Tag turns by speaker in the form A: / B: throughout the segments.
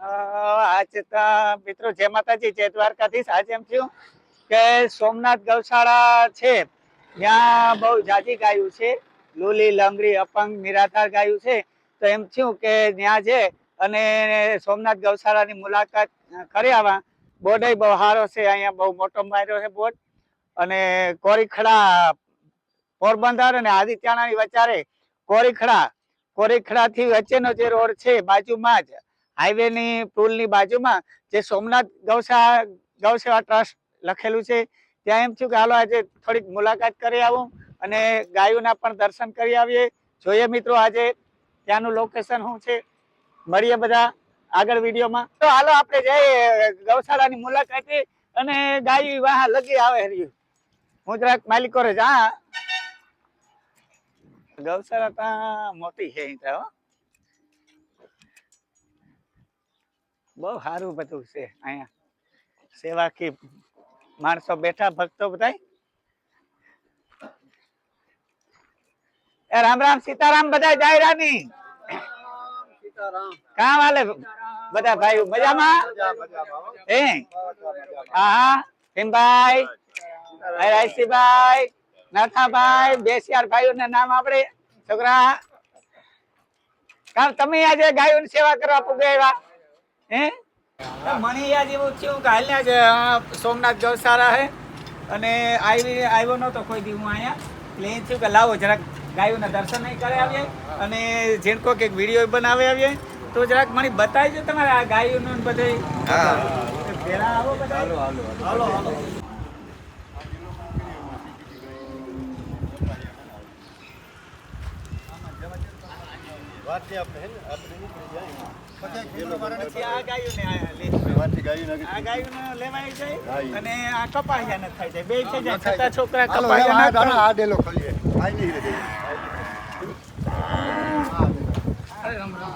A: આજ મિત્રો જય માતાજી, જય દ્વારકાધીશ. આજે એમ થયું કે સોમનાથ ગૌશાળા છે. ત્યાં બહુ જાજી ગાયું છે. લુલી, લંગડી, અપંગ, નિરાધાર ગાયું છે. તો એમ થયું કે ત્યાં છે અને સોમનાથ ગૌશાળાની મુલાકાત કરી આવા. બોર્ડ બહુ સારો છે. અહીંયા બહુ મોટો માર્યો છે બોર્ડ. અને કોરીખડા, પોરબંદર અને આદિત્યાણાની વચારે કોરીખડા. કોરીખડાથી વચ્ચેનો જે રોડ છે, બાજુમાં જ હાઈવે ની પુલની બાજુમાં જે સોમનાથ ગૌશાળા ગૌસેવા ટ્રસ્ટ લખેલું છે, ત્યાં એમ થયું કે હાલો આજે થોડીક મુલાકાત કરી આવું અને ગાયોના પણ દર્શન કરી આવીએ. જોઈએ મિત્રો આજે ત્યાંનું લોકેશન શું છે, મળીએ બધા આગળ વિડીયોમાં. તો હાલો આપણે જઈએ ગૌશાળાની મુલાકાતે અને ગાય વાહ લગી આવે રહ્યું હું જરાક માલિકો રે, જા. ગૌશાળા ત્યાં મોટી છે, અહીં તો હો. બહુ સારું બધું છે અહીંયા. સેવાકી માણસો બેઠા, ભક્તો બધા રામ રામ, સીતારામ બધા જાય રાની કા વાલે બધા ભાઈઓ? મજામાં? હે હા હા ભીમભાઈ ભાઈ રાયસીભાઈ નાથાભાઈ બેસિયાર ભાઈઓના નામ આપણે છોકરા. કામ તમે આજે ગાયો સેવા કરવા પૂગે આવ્યા? હે? મને યાદ એવું થયું કે હાલના જ સોમનાથ ગૌશાળા હે. અને આવી આવ્યો નહોતો કોઈ દી હું અહીંયા. એટલે એ થયું કે લાવો જરાક ગાયોના દર્શન કરે આવીએ. અને જેણકો કંઈક વીડિયો બનાવી આવીએ. તો જરાક મને બતાવી દો તમારે આ ગાયોનું ને બધે. ભેળા આવો બધા હાલો હાલો આ આપણે આ લે આ ગાયોને લેવાય જાય
B: ગાય.
A: અને આ કપાસિયા ન થાય જાય. બે થઈ જાય છતાં છોકરા કપાસિયા ના કરે. અરે રામ રામ.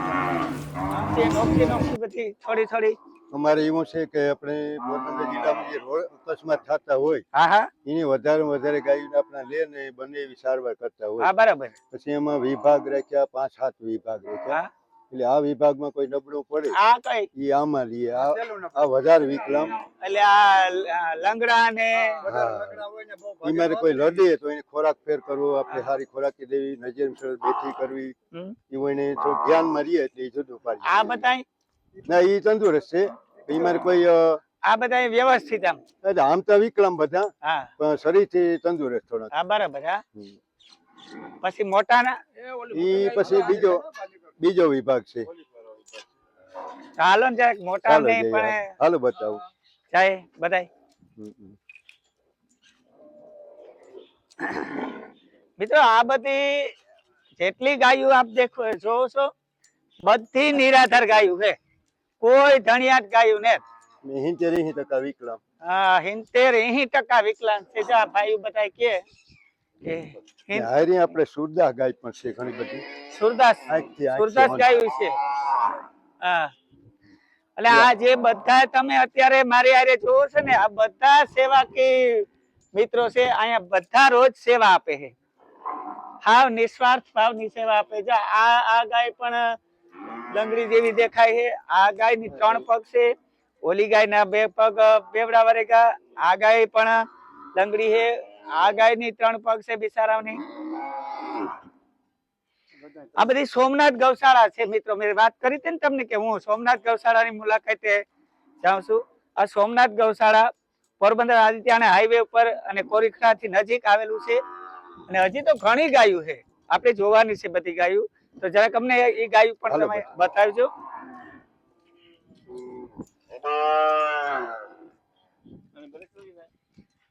A: આમથી નોખી નોખી બધી થોડી થોડી.
B: અમારે એવું છે કે આપણે પોરબંદર જિલ્લામાં જે રોડ અકસ્માત થતા હોય
A: હા હા.
B: એની વધારે વધારે ગાયોને આપણે લે ને બંને એવી સારવાર કરતા
A: હા
B: હોય
A: બરાબર.
B: પછી એમાં વિભાગ રાખ્યા પાંચ સાત વિભાગ રાખ્યા.
A: હા.
B: એટલે આ વિભાગમાં કોઈ નબળું પડે.
A: આ કઈ
B: એ આમાં લઈએ આ આ વધારે વિકલામ
A: એટલે આ લંગડા ને
B: એમાં કોઈ લડે તો એને ખોરાક ફેર કરવો આપણે સારી ખોરાકી દેવી નજર બેઠી કરવી. એવું એને જો ધ્યાન રહીએ એટલે એ જુદું
A: આ બધાય?
B: ના એ તંદુરસ્ત છે. એમાં કોઈ
A: આ બધાય વ્યવસ્થિત આમ
B: એટલે આમ તો વિકલામ બધા
A: હા.
B: પણ શરીરથી તંદુરસ્ત થોડા
A: હા બરાબર હા. પછી મોટા ના
B: ઈ પછી બીજો બીજો વિભાગ છે.
A: હાલો ને જરાક મોટા
B: ચાલો
A: ને
B: જઈએ.
A: પણ
B: હાલો બતાવું.
A: જાય બધાય.
B: હમ, હમ.
A: મિત્રો આ બધી જેટલી ગાયો આપ દેખો જોવો છો બધી નિરાધાર ગાયું છે. કોઈ ધણિયાત ગાયું ને
B: ને હિંચેર એંસી ટકા વિકલાંગ.
A: હા હિંતેર એહી ટકા વિકલાંગ છે. જા ભાઈ બધા કે
B: હારી આપણે સુરદાસ ગાય પણ છે ઘણી બધી.
A: સુરદાસ. સુરદાસ ગાય વિશે છે. હા. એટલે આ જે બધા તમે અત્યારે મારી આરે જોવો છો ને આ બધા સેવાકી મિત્રો છે અહીંયા બધા રોજ સેવા આપે છે. હાવ નિસ્વાર્થ ભાવની સેવા આપે છે. આ આ ગાય પણ લંગડી જેવી દેખાય છે. આ ગાયની ત્રણ પગ છે. ઓલી ગાયના બે પગ બેવડા વરેગા. આ ગાય પણ લંગડી છે. આ ગાયની ત્રણ પગ છે બિચારાઓની આ બધી સોમનાથ ગૌશાળા છે મિત્રો. મેં વાત કરી હતી ને તમને કે હું સોમનાથ ગૌશાળાની મુલાકાતે જાઉં છું. આ સોમનાથ ગૌશાળા પોરબંદર આદિત્યાને હાઈવે ઉપર અને કોરીખડા નજીક આવેલું છે. અને હજી તો ઘણી ગાયું છે. આપણે જોવાની છે બધી ગાયું. તો જરાક અમને એ ગાયું પણ તમે બતાવજો.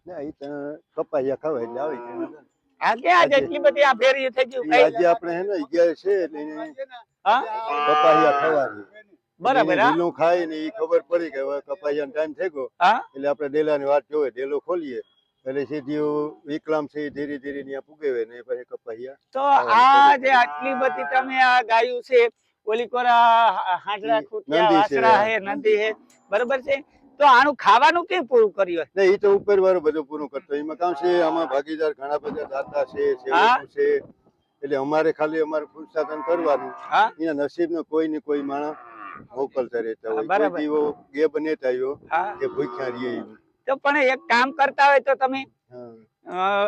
B: ના તો કપાયા ખાવા એટલે આવી જાય.
A: આ ક્યાં એટલી બધી આ ફેરી થઈ ગયું.
B: આજે આપણે હે ને અગિયાર છે એટલે
A: હા?
B: કપાયા ખાવાની.
A: બરાબર
B: લીલું ખાય ને ઈ ખબર પડી કે હવે કપાયાનો ટાઈમ થઈ ગયો. એટલે આપણે ડેલાની વાત જોવે ડેલો ખોલીએ. એટલે સીધી વિકલામ છે ધીરે ધીરે ત્યાં પુગેવે ને પછી કપાયા
A: તો આ જે આટલી બધી તમે આ ગાયું છે ઓલી કોરા હાંડલા ખૂટ્યા વાસરા હે નદી હે. બરોબર છે? તો આનું ખાવાનું કેમ પૂરું કર્યું
B: ને એ તો ઉપર વાળો બધું પૂરું કરતો. એમાં કામ છે આમાં ભાગીદાર ઘણા બધા દાતા છે છે. એટલે અમારે ખાલી અમારે પુરુષાર્થન કરવાનું. એના નસીબનો કોઈ ને કોઈ માણસ મોકલતા રહેતા હોય. કોઈ દીવો એ બને આવ્યો
A: હા?
B: કે ભૂખ્યા રહીએ
A: તો પણ એક કામ કરતા હોય તો તમે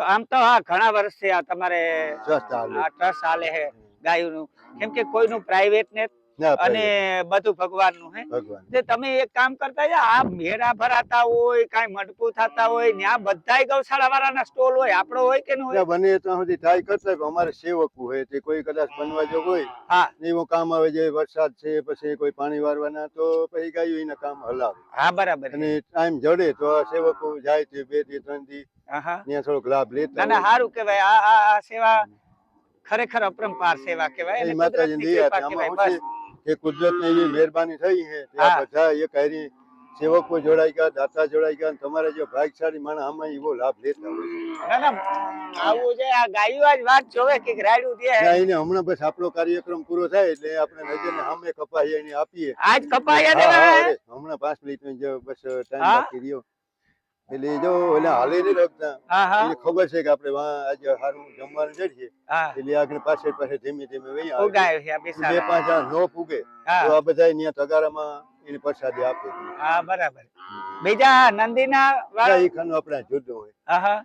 A: આમ તો હા ઘણા વર્ષથી આ તમારે ટ્રસ્ટ હાલે છે ગાયોનું. કેમ કે કોઈનું પ્રાઇવેટ ને
B: ના
A: અને બધું ભગવાનનું હે? તમે એક કામ કરતા જા આ મેળા ભરાતા હોય કઈ મટકું થતા હોય ત્યાં બધા ગૌશાળા વાળાના સ્ટોલ હોય આપડો હોય કે ન હોય?
B: બને ત્યાં સુધી ટ્રાય કરતા અમારે સેવકું હોય તે કોઈ કદાચ બનવા જો હોય
A: હા.
B: ને એવું કામ આવે જે વરસાદ છે પછી કોઈ પાણી વારવાના તો પછી ગાયું એના કામ હલાવે.
A: હા બરાબર.
B: અને ટાઈમ જડે તો સેવકો જાય તે
A: બેથી ત્રણથી
B: ત્યાં થોડોક લાભ
A: ના
B: લેતા
A: ના સારું કેવાય આ આ આ સેવા ખરેખર અપરંપાર સેવા કહેવાય અને
B: માતાજીની
A: કુદરતની
B: દયા કે કુદરતની એવી મહેરબાની થઈ છે આ બધા એક હારી સેવકો જોડાઈ ગયા દાતા જોડાઈ ગયા તમારા જે ભાગશાળી માણસ આમાં એવો લાભ લેતા હોય
A: ના ના આવું છે આ ગાયું આજ વાત જોવે કે રાડ્યું દે.
B: ના, એને હમણાં બસ આપણો કાર્યક્રમ પૂરો થાય એટલે આપણે નજરને સામે કપાઈ એને આપીએ.
A: આજ દેવા
B: હમણાં પાંચ મિનિટ બસ ટાઈમ બાકી રહ્યો. એટલે જો એને હાલે નહીં રાખતા એને ખબર છે કે આપણે આજે સારું જમવાનું જઈએ
A: હા.
B: એટલે આગળ પાછળ પાછળ ધીમે ધીમે વહી આવે. બે પાંચ નો પૂગે તો આ બધા અહીંયા તગારામાં એને પ્રસાદી આપે.
A: હા બરાબર. બીજા નંદીના
B: ના,
A: વાળા?
B: એ ખાનું આપણે જુદું હોય.
A: હા હા.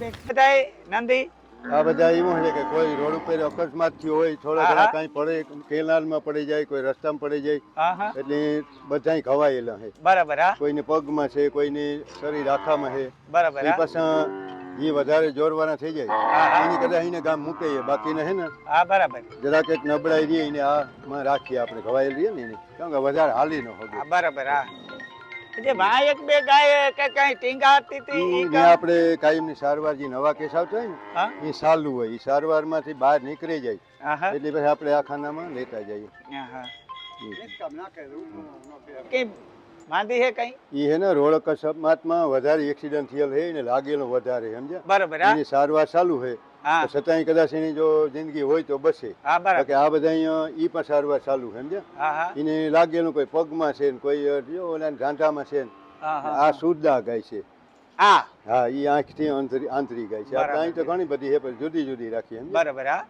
A: બધાય નંદી?
B: આ બધા એવું છે કે કોઈ રોડ ઉપર અકસ્માત થયો હોય થોડા ઘણા કઈ પડે કેનાલમાં પડી જાય કોઈ રસ્તામાં પડી જાય એટલે બધા ઘવાયેલા છે.
A: બરાબર
B: કોઈને પગમાં છે કોઈને શરીર આખામાં છે.
A: બરાબર
B: પાછા એ વધારે જોરવાના થઈ જાય. એની કદાચ એને ગામ મૂકે બાકી ને હે ને?
A: હા બરાબર.
B: જરાક એક નબળાઈ રહી એને આમાં રાખીએ આપણે ઘવાયેલ રહીએ ને એને. કેમ કે વધારે હાલી ન હોય
A: બરાબર હા. જે ભાઈ એક બે ગાય કે કઈ ટીંગાતી હતી
B: ને આપણે કાયમની સારવાર જે નવા કેસ આવતો હોય ને એ સાલું હોય એ સારવારમાંથી બહાર નીકળી જાય.
A: હા હા
B: એટલે પછી આપણે આ ખાનામાં લેતા જઈએ.
A: હા, હા. કઈ માંદી હે કઈ?
B: હે ને રોડ અકસ્માતમાં વધારે એક્સિડન્ટ થયેલ છે ને લાગેલો વધારે સમજ્યા?
A: બરાબર
B: એની સારવાર ચાલુ છે
A: હા.
B: તો કદાચ એની જો જિંદગી હોય તો બસે. કે આ બધા અહીંયા ઈ પણ સારવાર ચાલુ છે
A: હા
B: એને લાગેલું કોઈ પગમાં છે ને કોઈ જો ઓલા ઢાંઢામાં છે ને આ સુદ્ધા ગાય છે.
A: હા.
B: હા એ આંખથી આંતરી આંતરી ગાય છે. આપણે અહીં તો ઘણી બધી છે પણ જુદી જુદી રાખીએ?
A: બરાબર
B: આ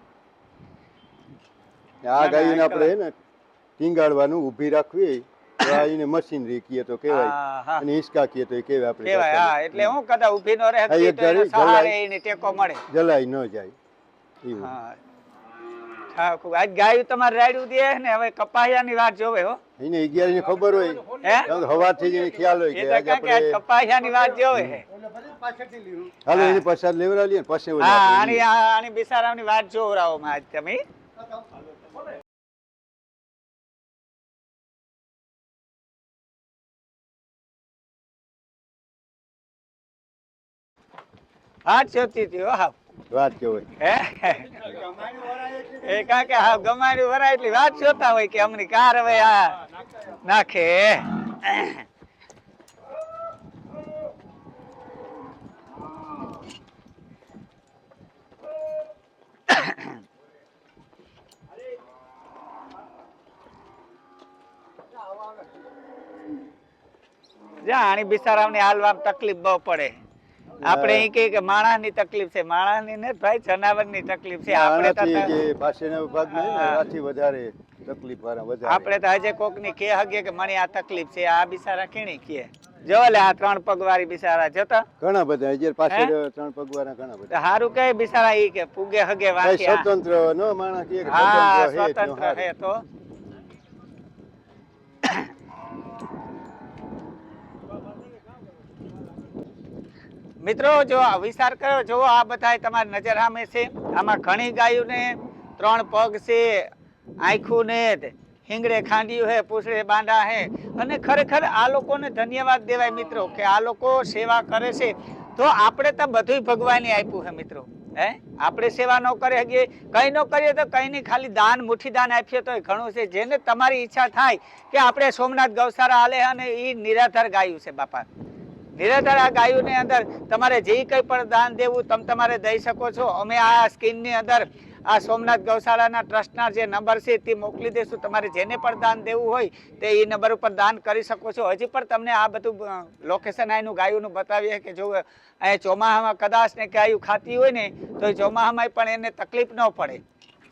A: ના,
B: ગાયને આપણે ને ટીંગાડવાનું ઊભી રાખવી આ એને મશીનરી કીએ તો કહેવાય. અને હિંચકા કીએ તો કહેવાય આપણે
A: કેવાય હા એટલે હું કદા ઊભી ન રહે તો સહારે. એને ટેકો મળે.
B: જલાઈ ન જાય. એવું.
A: હા. હા આજ ગાયું તમારે રાડ્યું દે ને હવે કપાયાની વાત જોવે હો.
B: એને અગિયારની ખબર હોય.
A: હે?
B: કારણ કે હવારથી જ એને ખ્યાલ હોય
A: એ
B: કે આજે આપણે
A: કપાયાની વાત જોવે
B: હાલો. એની પછાડ પછી
A: આની આની બિસારાની વાત જોવરાવો માં આજ તમે. હા જોતી હતી વાહ
B: વાત કેવાય
A: હે? એ કા કે હા ગમાડી વરાય એટલી વાત જોતા હોય કે અમની કાર હવે આ નાખે. જાણી બિસારામની હાલવા તકલીફ બહુ પડે. આપણે એ કહીએ કે માણાની તકલીફ છે. માણાની ને ભાઈ જનાવરની તકલીફ છે. આપણે તો
B: આનાથી જે પાસેના વિભાગમાં ને,
A: હા.
B: આથી વધારે તકલીફ વધારે.
A: આપણે તો આજે કોકની કે હગે કે મને આ તકલીફ છે આ બિચારા કેણી કે જો લે આ ત્રણ પગવારી બિચારા જોતા.
B: ઘણા બધા હજી પાછળ ત્રણ પગવાળા ઘણા બધા.
A: હારું કે બિચારા ઈ કે પુગે હગે
B: કઈ સ્વતંત્ર નો કહે કે
A: હા
B: સ્વતંત્ર હે તો
A: સ્વતંત્ર
B: હારું.
A: હે તો મિત્રો, જો આ વિચાર કરો જો આ બધા તમારી નજર સામે છે. આમાં ઘણી ગાયોને ત્રણ પગ છે આંખું ને હિંગડે ખાંડિયું હે, પૂછડે બાંડા હે. અને ખરેખર આ લોકોને ધન્યવાદ દેવાય મિત્રો, કે આ લોકો સેવા કરે છે. તો આપણે તો બધુંય ભગવાને આપ્યું છે મિત્રો, હે? આપણે સેવા ન કરી શકીએ. કઈ ન કરીએ તો કઈ નહીં ખાલી દાન, મુઠ્ઠી દાન આપીએ તો ઘણું છે. જેને તમારી ઈચ્છા થાય કે આપણે સોમનાથ ગૌશાળા હાલે અને એ નિરાધાર ગાયું છે, બાપા. નિરાધાર ગાયોની અંદર તમારે જે કંઈ પણ દાન દેવું તમે તમારે દઈ શકો છો. અમે આ સ્કીમની અંદર આ સોમનાથ ગૌશાળાના ટ્રસ્ટના જે નંબર છે તે મોકલી દઈશું. તમારે જેને પણ દાન દેવું હોય તે એ નંબર ઉપર દાન કરી શકો છો. હજી પણ તમને આ બધું લોકેશન આનું ગાયોનું બતાવીએ કે જો અહીંયા ચોમાસામાં કદાચ ને ગાયું ખાતી હોય ને તો ચોમાસામાં પણ એને તકલીફ ન પડે.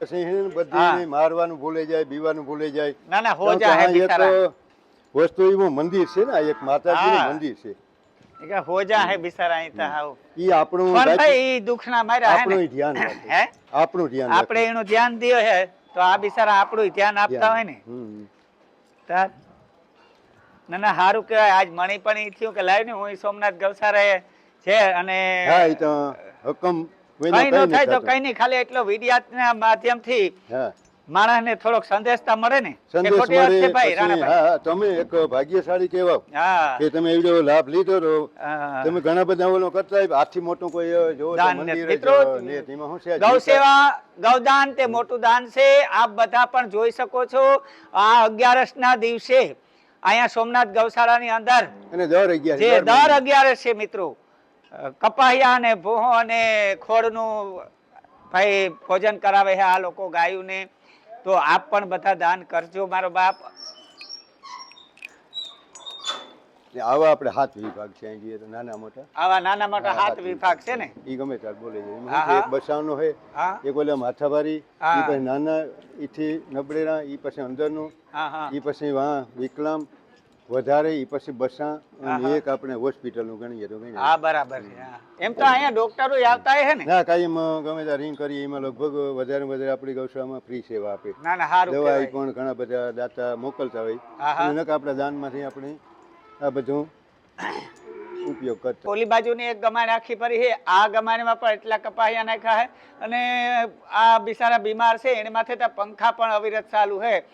B: પછી બધી મારવાનું ભૂલે જાય બીવાનું ભૂલે જાય.
A: ના ના હો બિચારા.
B: વસ્તુ એવું મંદિર છે ને એક. માતાજીનું મંદિર છે.
A: કે હોજા હે બિચારા અહીં તો હાવ.
B: ઈ આપણું
A: પણ ભાઈ ઈ દુઃખના માર્યા હે
B: આપણું ધ્યાન
A: હે?
B: આપણું ધ્યાન
A: આપણે એનું ધ્યાન દયો હે તો આ બિચારા આપણું ધ્યાન આપતા હોય ને. તાર ના ના સારું કહેવાય આજ મણી પણ ઈ થયું કે લાવ ને હું સોમનાથ ગૌશાળાએ છે અને
B: હા તો હકમ
A: કઈ ન થાય તો કઈ નહીં ખાલી એટલો વિડિયાના માધ્યમથી
B: હા.
A: માણસને થોડોક સંદેશતા મળે ને
B: સંદેશ મળે
A: ભાઈ
B: હા તમે એક ભાગ્યશાળી કહેવાવ કે તમે એવડો લાભ લીધો તો તમે ઘણા બધા ઓલો કરતા આથી મોટું કોઈ
A: ને મિત્રો,
B: જો, ને છે
A: ગૌ સેવા ગૌદાન તે મોટું દાન છે આપ બધા પણ જોઈ શકો છો આ અગિયારસ ના દિવસે અહીંયા સોમનાથ ગૌશાળાની અંદર
B: અને દર અગિયાર
A: જે
B: દર
A: અગિયારસ છે મિત્રો કપાહિયા અને ભોહો અને ખોળનું ભાઈ ભોજન કરાવે છે આ લોકો ગાયુંને. તો આપ પણ બધા દાન કરજો મારો બાપ.
B: આવા આપણે હાથ વિભાગ છે અહીં જઈએ તો નાના મોટા.
A: આવા નાના મોટા હાથ વિભાગ છે ને?
B: ઈ ગમે ત્યારે બોલે છે.
A: હા, હા.
B: એક બસાવનો હોય એક ઓલે માથાભારી
A: હા.
B: ઈ પછી નાના ઈથી નબળેરા ઈ પછી અંદરનું
A: હા હા.
B: ઈ પછી વાં વિકલામ વધારે એ પછી બસા અને એક આપણે હોસ્પિટલનું ગણીએ તો ગણીએ.
A: હા બરાબર છે હા. એમ તો અહીંયા ડોક્ટરો આવતા હે ને?
B: ના કાંઈ એમાં ગમે ત્યાં રિંગ કરીએ એમાં લગભગ વધારે ને વધારે આપણી ગૌશાળામાં ફ્રી સેવા આપે.
A: ના ના સારું
B: દવા
A: કહેવાય.
B: પણ ઘણા બધા દાતા મોકલતા હોય.
A: હા, હા.
B: અને આપણા દાનમાંથી આપણે આ બધું ઉપયોગ કરતા.
A: ઓલી બાજુની એક ગમાણ આખી પડી છે. આ ગમાણીમાં પણ એટલા કપાયા નાખ્યા છે. અને આ બિચારા બીમાર છે. એની માથે તો પંખા પણ અવિરત ચાલુ છે.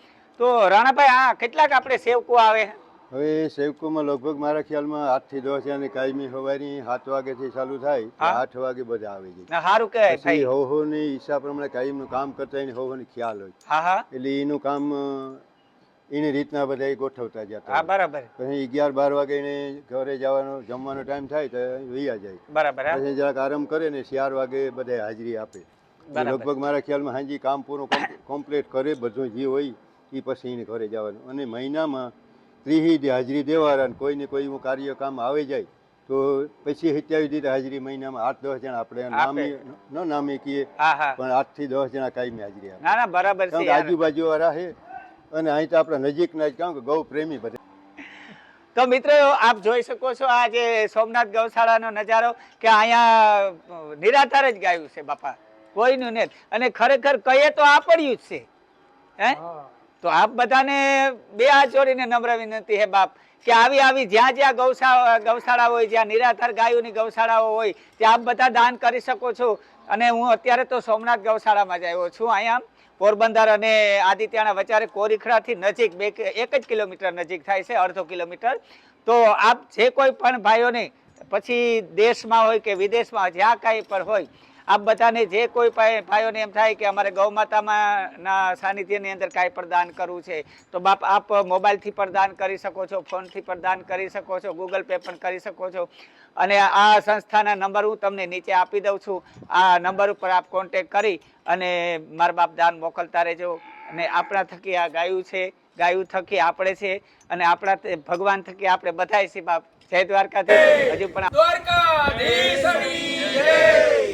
A: તો રાણાભાઈ આ કેટલાક આપણે સેવકો આવે?
B: હવે સેવકોમાં લગભગ મારા ખ્યાલમાં આઠથી દસ અને કાયમી સવારની સાત વાગેથી ચાલુ થાય આઠ વાગે બધા આવી
A: જાય. સારું કહેવાય
B: પછી
A: ભાઈ.
B: હો હો ની હિસાબ પ્રમાણે કાયમનું કામ કરતા એને હોહો ની ખ્યાલ હોય. એટલે એનું કામ એની રીતના બધા ગોઠવતા જતા
A: બરાબર.
B: પછી અગિયાર બાર વાગે એને ઘરે જવાનો જમવાનો ટાઈમ થાય તો વૈયા જાય.
A: બરાબર
B: પછી જરાક આરામ કરે ને ચાર વાગે બધા હાજરી આપે. લગભગ મારા ખ્યાલમાં હાજી કામ પૂરું કમ્પ્લીટ કરે બધું જે હોય એ પછી એને ઘરે જવાનું. અને મહિનામાં ત્રીજી હાજરી દેવાના અને કોઈ કોઈ એવું કાર્ય કામ આવી જાય તો પછી સત્યાવીસ દીધી હાજરી મહિનામાં આઠ દસ જણા આપણે નામી ન નામી કહીએ પણ આઠથી દસ જણા કાયમી હાજરી આપે.
A: ના ના બરાબર છે.
B: આજુબાજુ વાળા છે અને અહીં તો આપણા નજીકના જ કારણ કે ગૌ પ્રેમી બધા.
A: તો મિત્રો આપ જોઈ શકો છો આ જે સોમનાથ ગૌશાળાનો નજારો કે અહીંયા નિરાધાર જ ગાયું છે બાપા. કોઈનું નહીં અને ખરેખર કહીએ તો આ પડ્યું જ છે. હે. તો આપ બધાને બે હાથ જોડીને નમ્ર વિનંતી હે બાપ કે આવી આવી જ્યાં જ્યાં ગૌશાળા ગૌશાળા હોય, જ્યાં નિરાધાર ગાયોની ગૌશાળાઓ હોય, ત્યાં આપ બધા દાન કરી શકો છો. અને હું અત્યારે તો સોમનાથ ગૌશાળામાં જ આવ્યો છું. અહીંયા પોરબંદર અને આદિત્યના વચારે કોરીખડાથી નજીક, બે એક જ કિલોમીટર નજીક થાય છે, અડધો કિલોમીટર. તો આપ જે કોઈ પણ ભાઈઓને, પછી દેશમાં હોય કે વિદેશમાં, જ્યાં કાંઈ પણ હોય આપ બધાને જે કોઈ ભાઈ- ભાઈઓને એમ થાય કે અમારે ગૌ માતામાં સાનિધ્યની અંદર કાંઈ પણ દાન કરવું છે, તો બાપ આપ મોબાઈલથી પણ દાન કરી શકો છો, ફોનથી પણ દાન કરી શકો છો, ગૂગલ પે પણ કરી શકો છો. અને આ સંસ્થાના નંબર હું તમને નીચે આપી દઉં છું. આ નંબર ઉપર આપ કોન્ટેક કરી અને મારા બાપ દાન મોકલતા રહેજો. અને આપણા થકી આ ગાયું છે, ગાયું થકી આપણે છે, અને આપણા ભગવાન થકી આપણે બધાય છીએ બાપ. જય દ્વારકાધીશ. હજુ પણ
C: દ્વારકાધીશની જય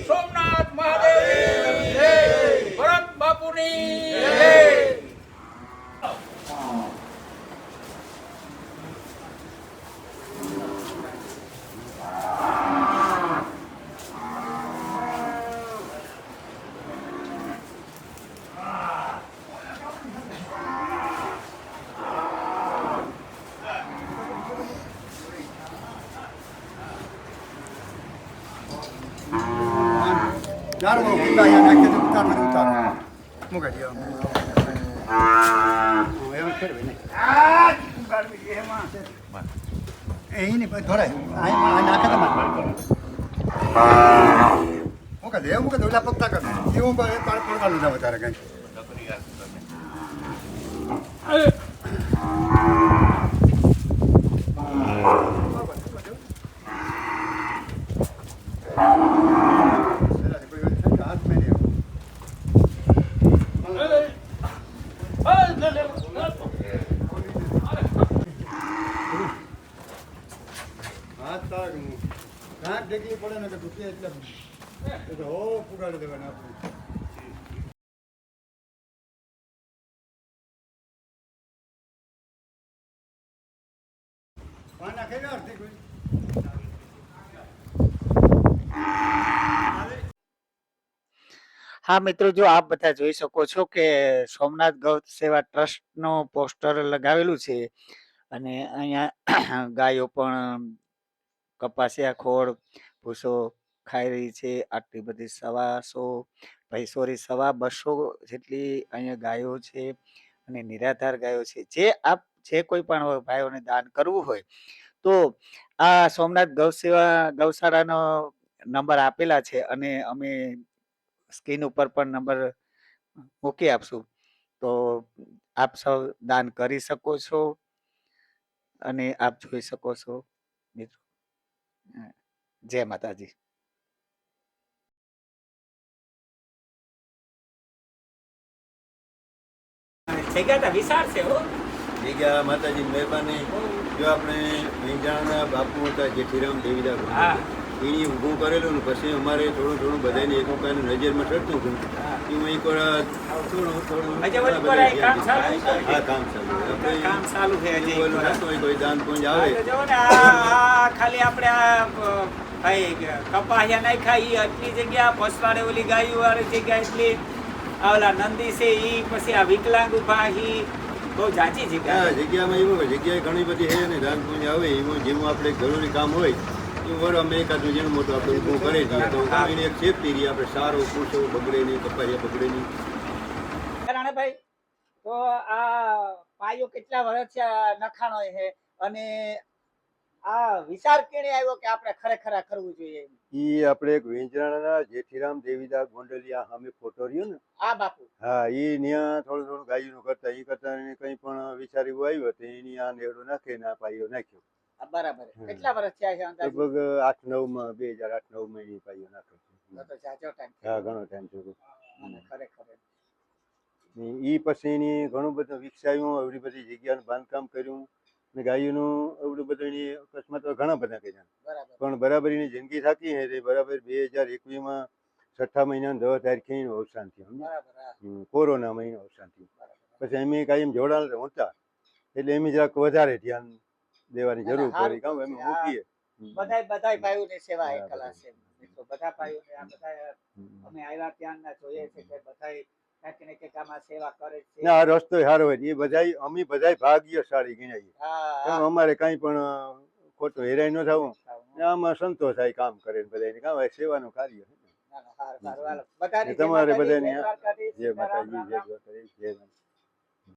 C: સોમનાથ મહાદેવ. ભરત બાપુની.
B: ચારમો કીધા અહીંયા નાખી દો ઉતારો ને ઉતારો મૂકી દો એમ એ નહીં પણ ધોરાય અહીં નાખે તમારે મૂકે દે મૂકે દે ઓલા પગતા કર એવું પડવાનું ના વધારે કંઈ હાથ મેં હાથ તાક ઘાટ ઢેકલી પડે ને કે તૂટે એટલે એ તો હો પુગાડી દેવાના આપણે પાના ખેડા અડધી કોઈ
A: હા, મિત્રો, જો આપ બધા જોઈ શકો છો કે સોમનાથ ગૌ સેવા ટ્રસ્ટનું પોસ્ટર લગાવેલું છે અને અહીંયા ગાયો પણ કપાસિયા, ખોળ, ભૂસો ખાઈ રહી છે. આટલી બધી સવાસો ભાઈ સોરી સવા બસો જેટલી અહીંયા ગાયો છે અને નિરાધાર ગાયો છે. જે આપ જે કોઈ પણ ભાઈઓને દાન કરવું હોય, તો આ સોમનાથ ગૌ સેવા, ગૌશાળાનો નંબર આપેલા છે અને અમે સ્ક્રીન ઉપર પણ નંબર મૂકી આપશું. તો આપ સૌ દાન કરી શકો છો અને આપ જોઈ શકો છો મિત્રો. જય માતાજી. જગ્યા વિશાળ છે હો.
B: જગ્યા માતાજી મહેરબાની. જો આપણે વેંજાણના બાપુ હતા જેઠીરામ દેવીદાસ
A: હા.
B: એની ઊભું કરેલું ને પછી અમારે થોડું થોડું બધાને એક વખત નજરમાં ચડતું હતું. એમાં એક વાર થોડું થોડું
A: કામ ચાલુ છે?
B: હા કામ ચાલુ. આપણે કોઈ દાન પૂંજ આવે.
A: ખાલી આપણે આ ભાઈ કપાહિયા નાખ્યા એ આટલી જગ્યા પસવાડે ઓલી ગાયો વાળી જગ્યા એટલી. ઓલા નંદી છે ઈ પછી આ વિકલાંગ ઊભા ઈ બહુ જાજી જગ્યા.
B: જગ્યામાં એવું હોય જગ્યાએ ઘણી બધી છે ને દાન પુંજ આવે એમાં જેવું આપણે જરૂરી કામ હોય એવું વર અમે એકાદું જેનું મોટું આપણે ઊભું કરી દઈએ. તો એને એક સેફટી રહી આપણે સારો પૂછો બગડે નહીં કપાયા બગડે નહીં.
A: રાણાભાઈ તો આ પાયો કેટલા વર્ષ નખાણો છે અને આ વિચાર કેણે આવ્યો કે આપણે ખરેખર આ કરવું જોઈએ
B: ઈ આપણે એક વેંજરાણાના જેઠીરામ દેવીદાસ ગોંડલિયા સામે ફોટો રહ્યો ને.
A: આ બાપુ.
B: હા ઈ ન્યા થોડું થોડું ગાયું કરતા ઈ કરતા એને કંઈ પણ વિચાર એવો આવ્યો તો એની આ નેડો નાખે ને આ પાયો નાખ્યો.
A: બરાબર. કેટલા વર્ષ થયા છે અંદાજે?
B: લગભગ આઠ નવમાં બે હજાર આઠ નવમાં ઈ પાયો નાખ્યો
A: તો જાજો ટાઈમ
B: હા ઘણો ટાઈમ થયો.
A: અને ખરેખર
B: ઈ પછી એની ઘણું બધું વિકસાવ્યું એવડી બધી જગ્યાનું બાંધકામ કર્યું. ને ગાયોનું એવડું બધું એની અકસ્માત ઘણા બધા કર્યા પણ બરાબર એની જિંદગી થાકી હે તે બરાબર બે હજાર એકવીસમાં છઠ્ઠા મહિનાની દસ તારીખે એનું અવસાન થયું કોરોના મહિનો અવસાન થયું. પછી એમ કાયમ જોડાણ હોતા એટલે એમ જરાક વધારે ધ્યાન દેવાની જરૂર પડી. કામ એમ મૂકીએ?
A: બધાય બધાય ભાઈઓની સેવા એ કલા છે. બધા ભાઈઓને આ બધા અમે આવ્યા ત્યાંના જોઈએ છે કે બધાય ને
B: રસ્તો સારો હોય એ બધા અમે બધાય ભાગ્યશાળી ગણાઈએ. અમારે કાંઈ પણ ખોટું હેરાઈ ન થવું. ને આમાં સંતોષ થાય કામ કરે ને બધાને કામ સેવાનું કાર્ય
A: તમારે બધાની જય માતાજી, જય
B: માતાજી જય